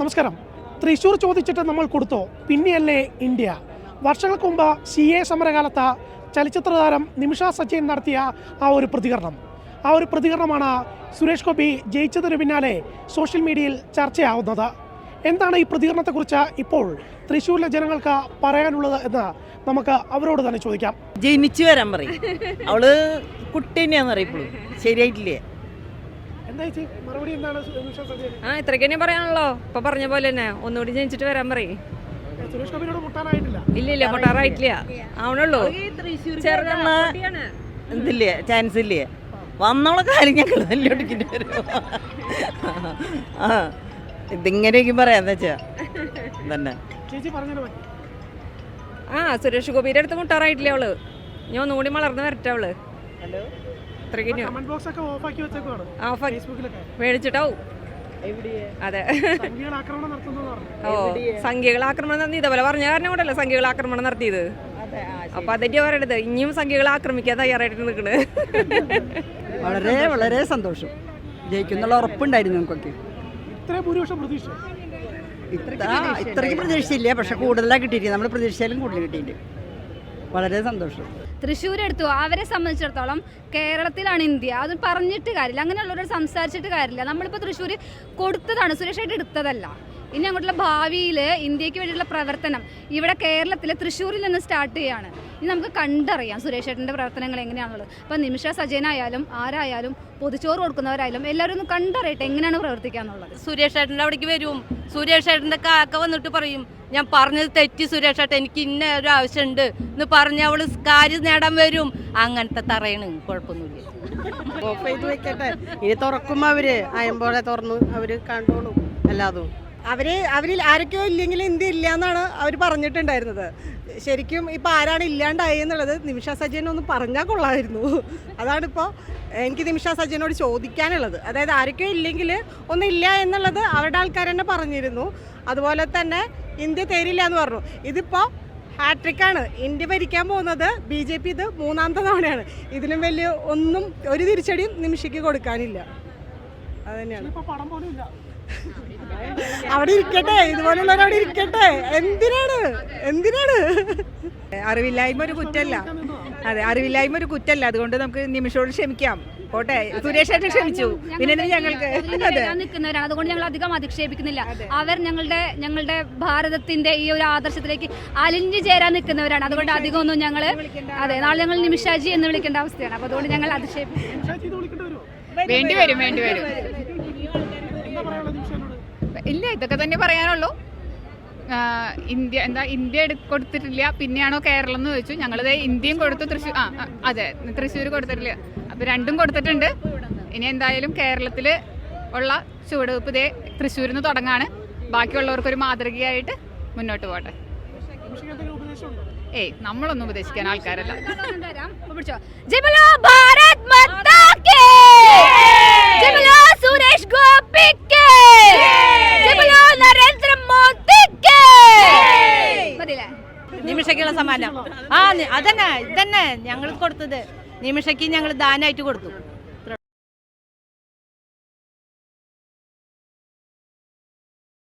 നമസ്കാരം. തൃശ്ശൂർ ചോദിച്ചിട്ട് നമ്മൾ കൊടുത്തോ? പിന്നെയല്ലേ ഇന്ത്യ. വർഷങ്ങൾക്ക് മുമ്പ് സി എ സമരകാലത്ത് ചലച്ചിത്ര താരം നിമിഷ സജയൻ നടത്തിയ ആ ഒരു പ്രതികരണം. ആ ഒരു പ്രതികരണമാണ് സുരേഷ് ഗോപി ജയിച്ചതിന് പിന്നാലെ സോഷ്യൽ മീഡിയയിൽ ചർച്ചയാവുന്നത്. എന്താണ് ഈ പ്രതികരണത്തെക്കുറിച്ച് ഇപ്പോൾ തൃശ്ശൂരിലെ ജനങ്ങൾക്ക് പറയാനുള്ളത് എന്ന് നമുക്ക് അവരോട് തന്നെ ചോദിക്കാം. ജനിച്ചു വരാൻ പറയും. അവൾ കുട്ടി തന്നെയാന്ന് അറിയപ്പോഴും ശരിയായിട്ടില്ലേ എന്താ ചേച്ചി മറുപടി എന്താണ് നിമിഷ സജയൻ ആ ഇത്രയ്ക്ക് തന്നെ പറയാനുള്ളോ? ഇപ്പൊ പറഞ്ഞ പോലെ തന്നെ ഒന്നുകൂടി ജനിച്ചിട്ട് വരാൻ പറയും. സുരേഷ് ഗോപിനോട് മുട്ടാനായിട്ടില്ല ഇല്ല ഇല്ല പൊട്ടാറായിട്ടില്ല. ആവണുള്ളൂ. ഇതില്ലേ ചാൻസ് ഇല്ലേ? വന്നോളെ കാര്യം ഞങ്ങൾ വരും. ആ ഇതിങ്ങനെയൊക്കെ പറയാന്ന് വെച്ചാ? തന്നെ ആ സുരേഷ് ഗോപിയുടെ അടുത്ത് മുട്ടാറായിട്ടില്ലേ അവൾ. ഞാൻ ഒന്നുകൂടി വളർന്ന് വരട്ടെ അവൾ. ഇത്രയ്ക്ക് മേടിച്ചിട്ടാവും. അതെ. സംഘികൾ ആക്രമണം നടത്തുന്നു പറഞ്ഞു. ഓ സംഖ്യകൾ ആക്രമണം നടത്തി. ഇതേപോലെ പറഞ്ഞ കാരണം കൊണ്ടല്ലേ സംഖ്യകൾ ആക്രമണം നടത്തിയത് അപ്പൊ അതിന്റെ പറയണത്? ഇനിയും സംഖ്യകൾ ആക്രമിക്കാൻ തയ്യാറായിട്ട് നിൽക്കണ്. വളരെ വളരെ സന്തോഷം. ജയിക്കുന്നുള്ള ഉറപ്പുണ്ടായിരുന്നു നമുക്കൊക്കെ. ഇത്രയ്ക്ക് പ്രതീക്ഷയില്ല. പക്ഷെ കൂടുതലാണ് കിട്ടിയിരിക്കുന്നത്. നമ്മൾ പ്രതീക്ഷയിലും കൂടുതൽ കിട്ടിയിട്ടുണ്ട്. വളരെ സന്തോഷം. തൃശ്ശൂർ എടുത്തു അവരെ സംബന്ധിച്ചിടത്തോളം കേരളത്തിലാണ് ഇന്ത്യ. അത് പറഞ്ഞിട്ട് കാര്യമില്ല. അങ്ങനെയുള്ളവരോട് സംസാരിച്ചിട്ട് കാര്യമില്ല. നമ്മളിപ്പോൾ തൃശ്ശൂർ കൊടുത്തതാണ്. സുരക്ഷയായിട്ട് എടുത്തതല്ല. ഇനി അങ്ങോട്ടുള്ള ഭാവിയിൽ ഇന്ത്യയ്ക്ക് വേണ്ടിയുള്ള പ്രവർത്തനം ഇവിടെ കേരളത്തിലെ തൃശ്ശൂരിൽ നിന്ന് സ്റ്റാർട്ട് ചെയ്യുകയാണ് ഇനി നമുക്ക് കണ്ടറിയാം സുരേഷ് ഏട്ടന്റെ പ്രവർത്തനങ്ങൾ എങ്ങനെയാണുള്ളത്. അപ്പം നിമിഷ സജയനായാലും ആരായാലും പൊതിച്ചോറ് കൊടുക്കുന്നവരായാലും എല്ലാവരും ഒന്ന് കണ്ടറിയട്ടെ എങ്ങനെയാണ് പ്രവർത്തിക്കുക എന്നുള്ളത് സുരേഷ് ഏട്ടന്റെ അവിടേക്ക് വരും. സുരേഷ് ഏട്ടന്റെ കാക്ക വന്നിട്ട് പറയും ഞാൻ പറഞ്ഞത് തെറ്റി സുരേഷ് ഏട്ടൻ എനിക്ക് ഇന്ന ഒരു ആവശ്യമുണ്ട്. എന്ന് പറഞ്ഞ അവൾ കാര്യം നേടാൻ വരും. അങ്ങനത്തെ തറയാണ് കുഴപ്പമൊന്നുമില്ല. ഓഫ് ചെയ്ത് വെക്കട്ടെ. ഇനി തുറക്കുമ്പോ അവർ അയമ്പോളെ തുറന്ന് അവർ കണ്ടോളും എല്ലാതും. അവർ അവരിൽ ആരൊക്കെയോ ഇല്ലെങ്കിൽ ഇന്ത്യ ഇല്ല എന്നാണ് അവർ പറഞ്ഞിട്ടുണ്ടായിരുന്നത്. ശരിക്കും ഇപ്പൊ ആരാണ് ഇല്ലാണ്ടായി എന്നുള്ളത് നിമിഷ ഒന്ന് പറഞ്ഞാൽ കൊള്ളായിരുന്നു. അതാണിപ്പോൾ എനിക്ക് നിമിഷ സജയനോട് ചോദിക്കാനുള്ളത്. അതായത് ആരൊക്കെയോ ഇല്ലെങ്കിൽ ഒന്നില്ല എന്നുള്ളത് അവരുടെ ആൾക്കാർ തന്നെ പറഞ്ഞിരുന്നു. അതുപോലെ തന്നെ ഇന്ത്യ തരില്ല എന്ന് പറഞ്ഞു. ഇതിപ്പോൾ ഹാട്രിക്കാണ്. ഇന്ത്യ ഭരിക്കാൻ പോകുന്നത് ബി ജെ പി ഇത് മൂന്നാമത്തെ തവണയാണ്. ഇതിലും വലിയ ഒന്നും ഒരു തിരിച്ചടിയും നിമിഷയ്ക്ക് കൊടുക്കാനില്ല. അത് തന്നെയാണ്. ഇപ്പൊ പടം പോലും അവിടെ ഇരിക്കട്ടെ. ഇതുപോലുള്ളവർ അവിടെ ഇരിക്കട്ടെ. എന്തിനാണ്? എന്തിനാണ്? അറിവില്ലായ്മ ഒരു കുറ്റല്ല. അതെ അറിവില്ലായ്മ ഒരു കുറ്റല്ല. അതുകൊണ്ട് നമുക്ക് നിമിഷോട് ക്ഷമിക്കാം. പോട്ടെ സുരേഷ് ഏട്ടൻ ക്ഷമിച്ചു. പിന്നെ ഞങ്ങൾക്ക്? നിൽക്കുന്നവരാണ്. അതുകൊണ്ട് ഞങ്ങൾ അധികം അധിക്ഷേപിക്കുന്നില്ല. അവർ ഞങ്ങളുടെ ഞങ്ങളുടെ ഭാരതത്തിന്റെ ഈ ഒരു ആദർശത്തിലേക്ക് അലിഞ്ഞു ചേരാൻ നിൽക്കുന്നവരാണ്. അതുകൊണ്ട് അധികം ഒന്നും ഞങ്ങൾ അതെ നാളെ ഞങ്ങൾ നിമിഷാജി എന്ന് വിളിക്കേണ്ട അവസ്ഥയാണ്. അപ്പൊ അതുകൊണ്ട് ഞങ്ങൾ അധിക്ഷേപിക്കും. വേണ്ടി വരും വേണ്ടി വരും. ഇല്ല ഇതൊക്കെ തന്നെ പറയാനുള്ളൂ. ഇന്ത്യ എന്താ ഇന്ത്യ എടു കൊടുത്തിട്ടില്ല. പിന്നെയാണോ കേരളം എന്ന് ചോദിച്ചു. ഞങ്ങളിത് ഇന്ത്യയും കൊടുത്തു തൃശ്ശൂർ ആ ആ, അതെ തൃശ്ശൂർ കൊടുത്തിട്ടില്ല. അപ്പൊ രണ്ടും കൊടുത്തിട്ടുണ്ട്. ഇനി എന്തായാലും കേരളത്തിൽ ഉള്ള ചുവടുവെപ്പ് ഇതേ തൃശ്ശൂരിൽ നിന്ന് തുടങ്ങാണ്. ബാക്കിയുള്ളവർക്കൊരു മാതൃകയായിട്ട് മുന്നോട്ട് പോട്ടെ. ഉണ്ടോ ഏയ് നമ്മളൊന്നും ഉപദേശിക്കാൻ ആൾക്കാരല്ല. ഭാരത് മാതാ കേ! സുരേഷ് ഗോപി കേ! നരേന്ദ്ര മോദി കേ! മതിയല്ലേ നിമിഷയ്ക്കുള്ള സമ്മാനം. ആ അതന്നെ ഇതന്നെ ഞങ്ങൾ കൊടുത്തത്. നിമിഷയ്ക്ക് ഞങ്ങൾ ദാനമായിട്ട് കൊടുത്തു.